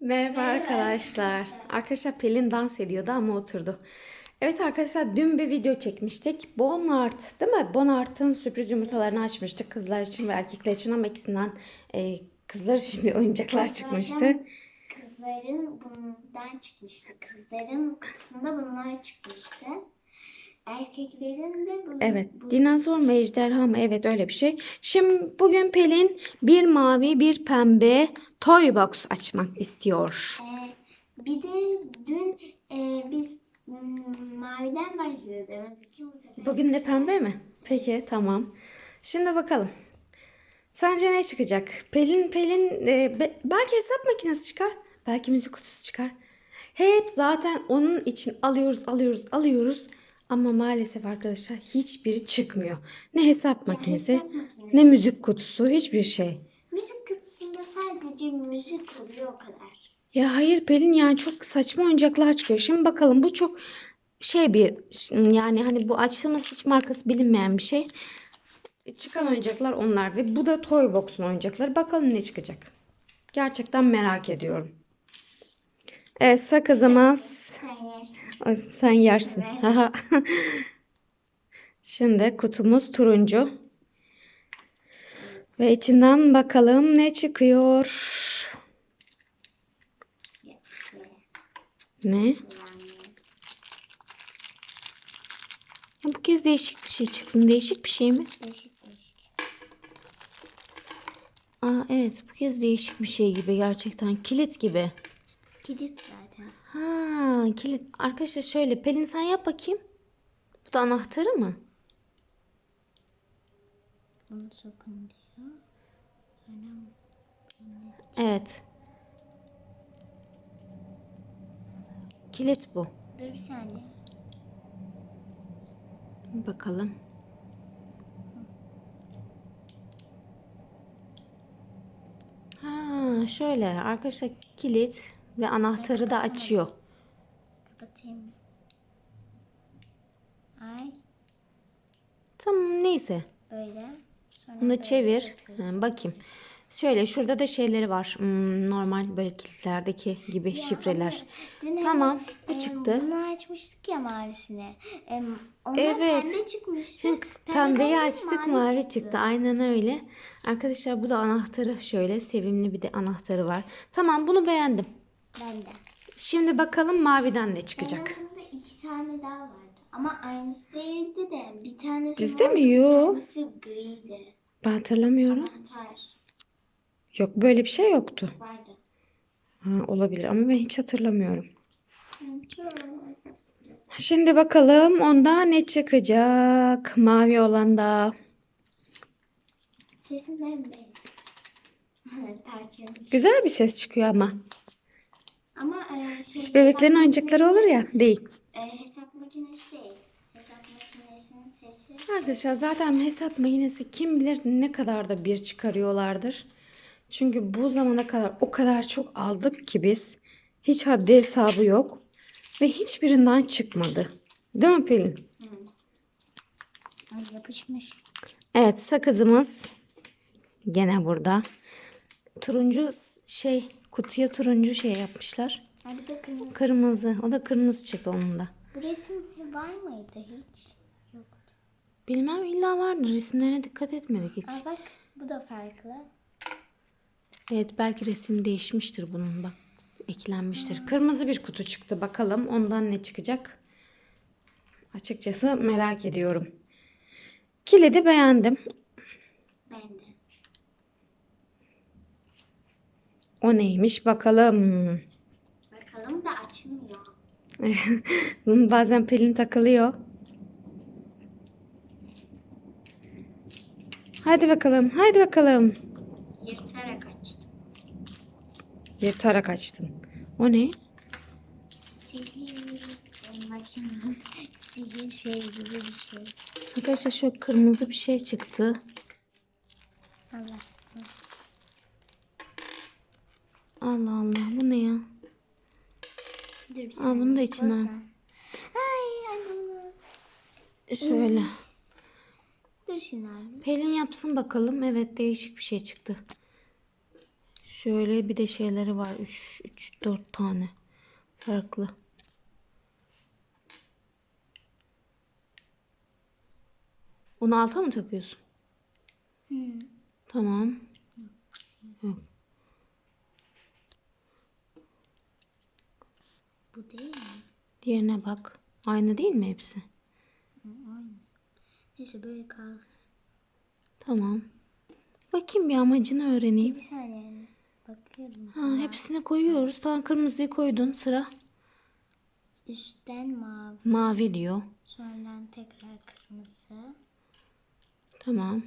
Merhaba arkadaşlar. Arkadaşlar Pelin dans ediyordu ama oturdu. Evet arkadaşlar dün bir video çekmiştik. Bonart değil mi? Bonart'ın sürpriz yumurtalarını açmıştık kızlar için ve erkekler için ama ikisinden e, kızlar için bir oyuncaklar çıkmıştı. Kızların bundan çıkmıştı. Kızların kutusunda bunlar çıkmıştı. Erkeklerin de bu. Evet bu dinozor mu ejderha mı? Evet öyle bir şey. Şimdi bugün Pelin bir mavi bir pembe toy box açmak istiyor. Ee, bir de dün e, biz mm, maviden sefer Bugün de pembe mi? Peki tamam. Şimdi bakalım. Sence ne çıkacak? Pelin Pelin e, be- belki hesap makinesi çıkar. Belki müzik kutusu çıkar. Hep zaten onun için alıyoruz alıyoruz alıyoruz. Ama maalesef arkadaşlar hiçbiri çıkmıyor. Ne hesap makinesi, hesap makinesi. ne müzik kutusu, hiçbir şey. müzik kutusunda sadece müzik oluyor o kadar. Ya hayır Pelin yani çok saçma oyuncaklar çıkıyor. Şimdi bakalım bu çok şey bir yani hani bu açtığımız hiç markası bilinmeyen bir şey. Çıkan oyuncaklar onlar ve bu da Toy Box'un oyuncakları. Bakalım ne çıkacak. Gerçekten merak ediyorum. Evet sakızımız Sen yersin. Sen yersin. Yersin. Haha. Şimdi kutumuz turuncu. Ve içinden bakalım ne çıkıyor. Ne? Ya bu kez değişik bir şey çıksın. Değişik bir şey mi? Değişik değişik. Aa evet bu kez değişik bir şey gibi gerçekten. Kilit gibi. Kilit zaten. Ha kilit. Arkadaşlar şöyle Pelin sen yap bakayım. Bu da anahtarı mı? Bunu sokun diyor. Evet. Kilit bu. Dur bir saniye. Bakalım. Ha şöyle arkadaşlar kilit ve anahtarı da açıyor. Kapatayım? Ay Tamam neyse. böyle. Sonra Bunu böyle çevir. takıyorsun. Ha, bakayım. Şöyle şurada da şeyleri var. Hmm, normal böyle kilitlerdeki gibi şifreler. Dün Tamam, bu e, çıktı. Bunu açmıştık ya mavisine. E, ondan Evet. pembe çıkmıştı. Şimdi Pembe pembeyi açtık mavi çıktı. Aynen öyle. Arkadaşlar bu da anahtarı şöyle sevimli bir de anahtarı var. Tamam bunu beğendim. Ben de. Şimdi bakalım maviden ne çıkacak. Benim bunda iki tane daha vardı. Ama aynısı değildi de bir tanesi Bizde mordu, mi? Bir Yo. tanesi griydi. Ben hatırlamıyorum. Anahtar Yok böyle bir şey yoktu. vardı. Ha, olabilir ama ben hiç hatırlamıyorum. Şimdi bakalım onda ne çıkacak. Mavi olan da. Sesin ne benim? Parçalamış. Güzel bir ses çıkıyor ama. Ama e, şey, bebeklerin hesap oyuncakları olur ya. Değil. E, hesap makinesi değil. Hesap makinesinin sesi. Arkadaşlar zaten hesap makinesi kim bilir ne kadar da bir çıkarıyorlardır. Çünkü bu zamana kadar o kadar çok aldık ki biz. Hiç haddi hesabı yok. Ve hiçbirinden çıkmadı. Değil mi Pelin? Ay yapışmış. Evet sakızımız gene burada. Turuncu şey kutuya turuncu şey yapmışlar. Bir de kırmızı. Kırmızı. O da kırmızı çıktı onun da. Bu resim var mıydı hiç? Yoktu. Bilmem illa vardır. Resimlerine dikkat etmedik hiç. Aa bak bu da farklı. Evet belki resim değişmiştir bunun bak. Eklenmiştir. Kırmızı bir kutu çıktı. Bakalım ondan ne çıkacak? Açıkçası merak ediyorum. Kilidi beğendim. Ben de. O neymiş bakalım. Bakalım da açılmıyor. Bazen pelin takılıyor. Hadi bakalım. Hadi bakalım. Yırtarak açtım. Yırtarak açtın. O ne? Sihir makine. Sihir şey gibi bir şey. Arkadaşlar şöyle kırmızı bir şey çıktı. Allah. Allah Allah bu ne ya? Dur Aa, bunu da içinden. Ay anne. Şöyle. Dur şimdi abi. Pelin yapsın bakalım. Evet değişik bir şey çıktı. Şöyle bir de şeyleri var. 3 3 4 tane farklı. Onu alta mı takıyorsun? Tamam. Yok. Bu değil mi? Diğerine bak. Aynı değil mi hepsi? Aynı. Neyse böyle kalsın. Tamam. Bakayım bir amacını öğreneyim. Bir saniye anne. Bakıyorum. Ha, hepsini koyuyoruz. Tamam kırmızıyı koydun. Sıra Üstten mavi. mavi diyor. Sonradan tekrar kırmızı. Tamam.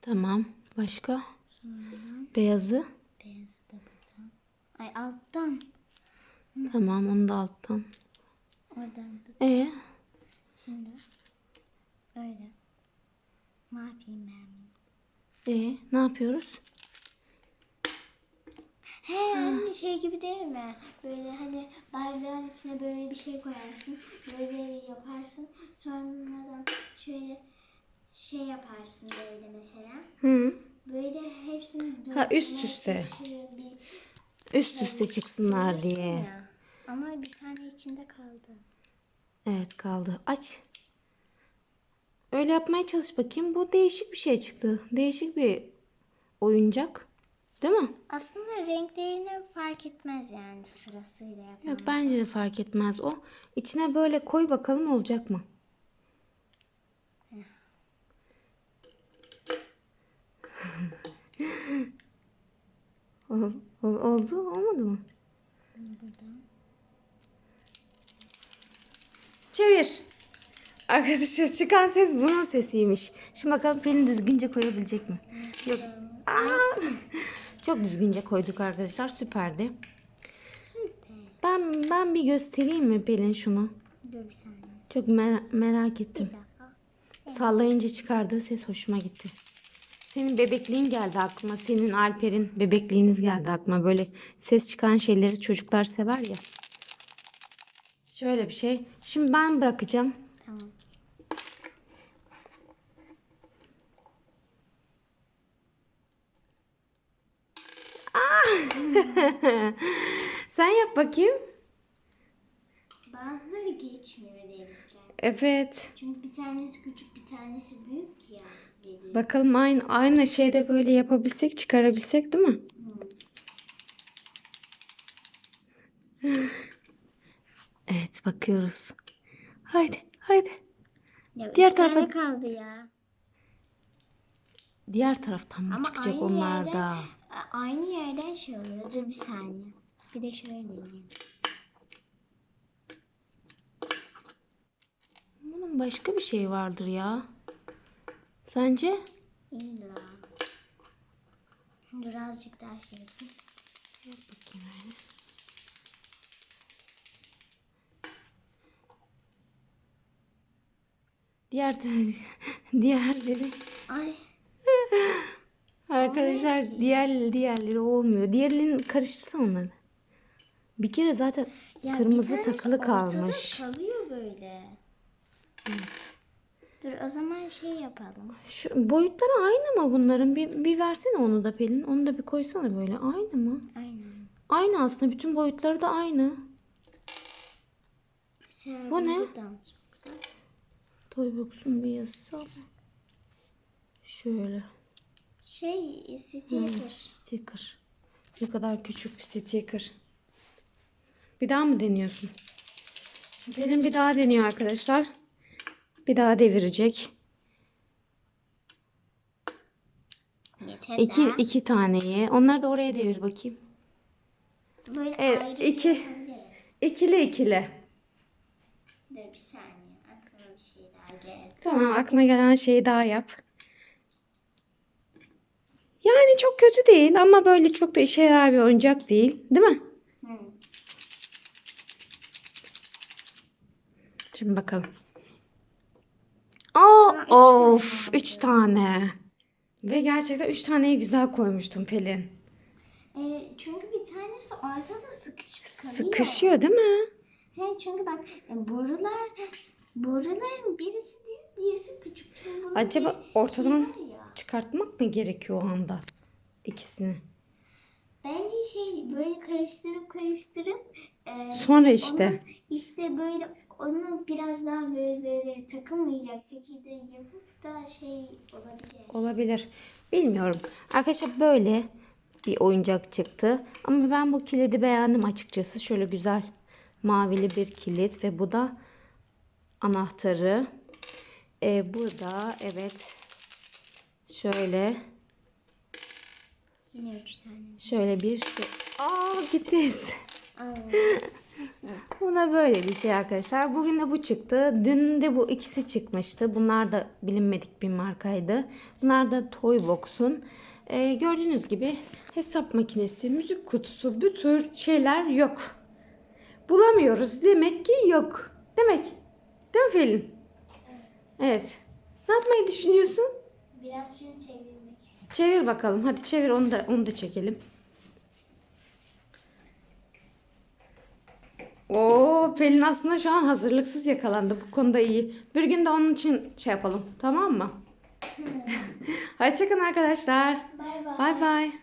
Tamam. Başka? Sonradan Beyazı. Ay alttan. Tamam onu da alttan. Oradan da. E Şimdi öyle. Ne yapayım ben? e ne yapıyoruz? He anne şey gibi değil mi? Böyle hani bardağın içine böyle bir şey koyarsın. Böyle böyle yaparsın. Sonradan şöyle şey yaparsın böyle mesela. Hı. Böyle hepsini Ha, üst üste. Bir Üst üste çıksınlar diye. Ama bir tane içinde kaldı. Evet kaldı. Aç. Öyle yapmaya çalış bakayım. Bu değişik bir şey çıktı. Değişik bir oyuncak. Değil mi? Aslında renklerini fark etmez yani sırasıyla yapmak. Yok bence de fark etmez o. İçine böyle koy bakalım olacak mı? Ol- ol- oldu olmadı mı? Çevir. Arkadaşlar çıkan ses bunun sesiymiş. Şimdi bakalım Pelin düzgünce koyabilecek mi? Yok. Aa! Çok düzgünce koyduk arkadaşlar. Süperdi. Süper. Ben ben bir göstereyim mi Pelin şunu? Dur bir saniye. Çok mer- merak ettim. Sallayınca çıkardığı ses hoşuma gitti. Senin bebekliğin geldi aklıma. Senin Alper'in bebekliğiniz geldi aklıma. Böyle ses çıkan şeyleri çocuklar sever ya. Şöyle bir şey. Şimdi ben bırakacağım. Tamam. Sen yap bakayım. Bazıları geçmiyor renkler. Evet. Çünkü bir tanesi küçük bir tanesi büyük ya. Bakalım aynı aynı şeyde böyle yapabilsek, çıkarabilsek değil mi? Evet, bakıyoruz. Haydi, haydi. Ya diğer tarafa- kaldı ya. Diğer taraftan mı Ama çıkacak aynı onlar yerden- da? Aynı yerden şey oluyor. Dur bir saniye. Bir de şöyle deneyeyim. Bunun başka bir şey vardır ya. Sence? İlla. Dur azıcık daha şey yapayım. Yap bakayım öyle. Diğer diğerleri Ay. arkadaşlar diğer diğerleri olmuyor. Diğerlerini karıştırsa onları. Bir kere zaten Ya kırmızı takılı ortada kalmış. kalıyor böyle. Dur o zaman şey yapalım. Şu boyutları aynı mı bunların? Bir, bir versene onu da Pelin. Onu da bir koysana böyle. Aynı mı? Aynen. Aynı aslında. Bütün boyutları da aynı. Mesela Bu ne? Toybox'un bir yazısı. Şöyle. Şey sticker. Sticker. Ne kadar küçük bir sticker. Bir daha mı deniyorsun? Şimdi Pelin bir daha deniyor arkadaşlar. Bir daha devirecek. Yeter İki, daha. iki taneyi. Onları da oraya devir bakayım. Böyle Evet, ayrı iki. yapabiliriz. İkili ikili. Dur bir saniye. Aklıma bir şey daha geldi. Tamam aklına gelen şeyi daha yap. Yani çok kötü değil ama böyle çok da işe yarar bir oyuncak değil. Değil mi? Hı. Şimdi bakalım. Aa, of, tane üç tane. Ve gerçekten üç taneyi güzel koymuştum Pelin. E, çünkü bir tanesi ortada sıkışıp kalıyor. Sıkışıyor değil mi? He çünkü bak e, borular boruların birisi büyük birisi küçük. Çünkü bunun Acaba bir ortadan- çıkartmak mı gerekiyor o anda ikisini? Bence şey böyle karıştırıp karıştırıp e, Sonra işte. işte böyle onu biraz daha böyle böyle takılmayacak şekilde yapıp da şey olabilir. Olabilir. Bilmiyorum. Arkadaşlar böyle bir oyuncak çıktı. Ama ben bu kilidi beğendim açıkçası. Şöyle güzel mavili bir kilit ve bu da anahtarı. Ee, burada evet şöyle Yine üç tane. şöyle bir şey. Aa gitti hepsi. Da böyle bir şey arkadaşlar. Bugün de bu çıktı. Dün de bu ikisi çıkmıştı. Bunlar da bilinmedik bir markaydı. Bunlar da Toybox'un. Ee, gördüğünüz gibi hesap makinesi, müzik kutusu, bu tür şeyler yok. Bulamıyoruz. Demek ki yok. Demek. Değil mi Pelin? Evet. Ne yapmayı düşünüyorsun? Biraz şunu çevirmek istiyorum. Çevir bakalım. Hadi çevir onu da onu da çekelim. Oo, Pelin aslında şu an hazırlıksız yakalandı. Bu konuda iyi. Bir gün de onun için şey yapalım. Tamam mı? Hoşçakalın arkadaşlar. Bay bay. Bay bay.